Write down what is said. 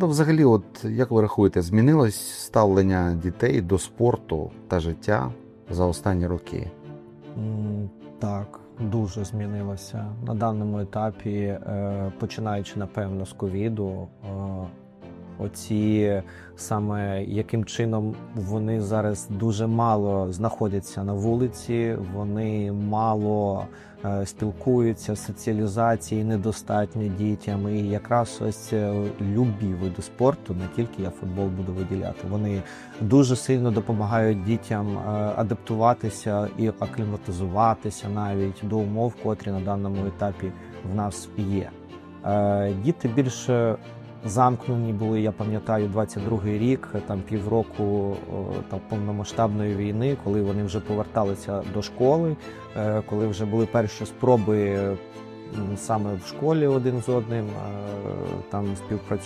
Ну, взагалі, от як ви рахуєте, змінилось ставлення дітей до спорту та життя за останні роки? Так, дуже змінилося на даному етапі, е, починаючи напевно з ковіду. Оці саме яким чином вони зараз дуже мало знаходяться на вулиці, вони мало е, спілкуються, соціалізації недостатньо дітям. І якраз ось е, любі види спорту, не тільки я футбол буду виділяти. Вони дуже сильно допомагають дітям е, адаптуватися і акліматизуватися навіть до умов, котрі на даному етапі в нас є. Діти більше замкнені були, я пам'ятаю, 22-й рік, там півроку о, там, повномасштабної війни, коли вони вже поверталися до школи, е, коли вже були перші спроби саме в школі один з одним е, там співпрацювати.